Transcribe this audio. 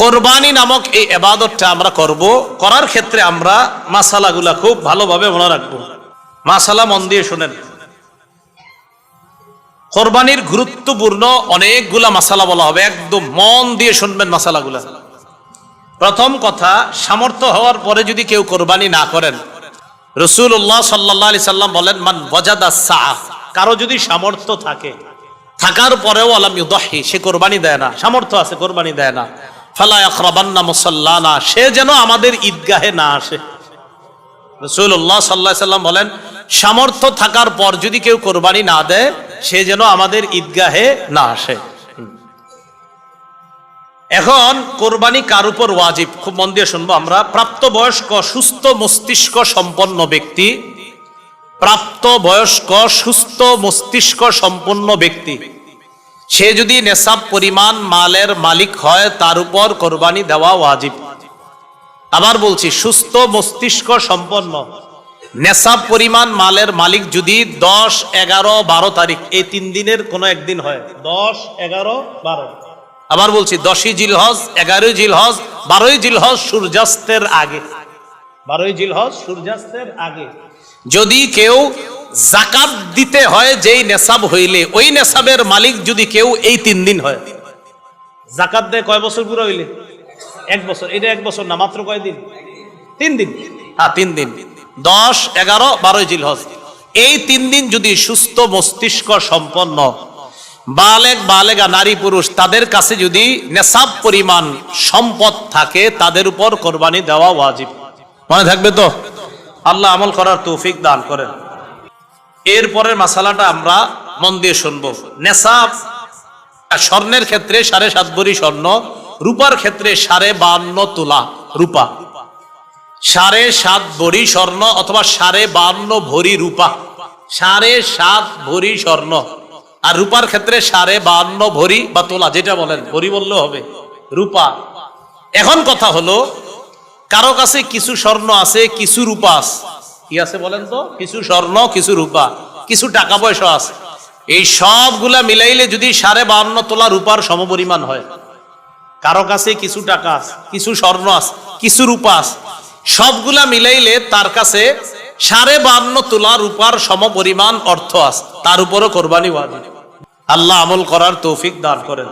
কোরবানি নামক এই এবাদতটা আমরা করব। করার ক্ষেত্রে আমরা মাসালাগুলা খুব ভালোভাবে মনে রাখব। মাসালা মন দিয়ে শোনেন। কোরবানির গুরুত্বপূর্ণ অনেকগুলা মাসালা বলা হবে। একদম মন দিয়ে শুনবেন মাসালাগুলা। প্রথম কথা, সামর্থ্য হওয়ার পরে যদি কেউ কোরবানি না করেন রসুল্লাহ সাল্লাহ আলি সাল্লাম বলেন, মান বজাদা সাহ কারও যদি সামর্থ্য থাকে, থাকার পরেও আলাম ইউদাহি সে কোরবানি দেয় না। সামর্থ্য আছে, কোরবানি দেয় না। সে যেন আমাদের ঈদগাহে না আসে। রসুল্লাহ সাল্লাহ সাল্লাম বলেন, সামর্থ্য থাকার পর যদি কেউ কোরবানি না দেয়, সে যেন আমাদের ঈদগাহে না আসে। এখন কোরবানি কার উপর ওয়াজিব? খুব মন দিয়ে শুনব আমরা। প্রাপ্তবয়স্ক, সুস্থ মস্তিষ্ক সম্পন্ন ব্যক্তি প্রাপ্ত বয়স্ক সুস্থ মস্তিষ্ক সম্পন্ন ব্যক্তি। সে যদি নেশাব পরিমাণ মালের মালিক হয়, তার উপর কোরবানি দেওয়া ওয়াজিব। আবার বলছি, সুস্থ মস্তিষ্ক সম্পন্ন। নেশাব পরিমাণ মালের মালিক যদি দশ, এগারো, বারো তারিখ, এই তিন দিনের কোনো একদিন হয়। দশ, এগারো, বারো। আবার বলছি, দশই জিলহজ, এগারোই জিলহজ, বারোই জিলহজ সূর্যাস্তের আগে। বারোই জিলহজ সূর্যাস্তের আগে। যদি কেউ জাকাত দিতে হয় যেই নেশাব হইলে। ওই নেশাবের মালিক যদি কেউ এই তিন দিন হয়। জাকাত দেয় কয় বছর পুরো হইলে? এক বছর। এটা এক বছর না মাত্র কয় দিন? তিন দিন? হ্যাঁ তিন দিন। দশ এগারো বারোই জিল হজ এই তিন দিন যদি সুস্থ মস্তিষ্ক সম্পন্ন বালেক বালেগা নারী পুরুষ তাদের কাছে যদি নেশাব পরিমাণ সম্পদ থাকে তাদের উপর কোরবানি দেওয়া ওয়াজিব। মনে থাকবে তো? আল্লাহ আমল করার তৌফিক দান করেন। এরপরের মাসালাটা আমরা মন দিয়ে শুনব। নেশাব, স্বর্ণের ক্ষেত্রে সাড়ে সাত ভরি স্বর্ণ, রূপার ক্ষেত্রে সাড়ে বান্ন তোলা, রূপা। সাড়ে সাত ভরি স্বর্ণ অথবা সাড়ে বান্ন ভরি রূপা। সাড়ে সাত ভরি স্বর্ণ। আর রূপার ক্ষেত্রে সাড়ে বান্ন ভরি বা তোলা, যেটা বলেন, ভরি বললেও হবে। রূপা। এখন কথা হলো, কারও কাছে কিছু স্বর্ণ আছে, কিছু রূপা আছে। কি আছে বলেন তো? কিছু স্বর্ণ, কিছু রূপা, কিছু টাকা পয়সা আছে। এই সবগুলা মিলাইলে যদি সাড়ে বান্ন তোলা রূপার সমপরিমাণ হয়। কারও কাছে কিছু টাকা আছে, কিছু স্বর্ণ আছে, কিছু রূপা আছে। সবগুলা মিলাইলে তার কাছে সাড়ে বান্ন তোলা রূপার সমপরিমাণ অর্থ আছে। তার উপরও কোরবানি ওয়াজিব। আল্লাহ আমল করার তৌফিক দান করেন।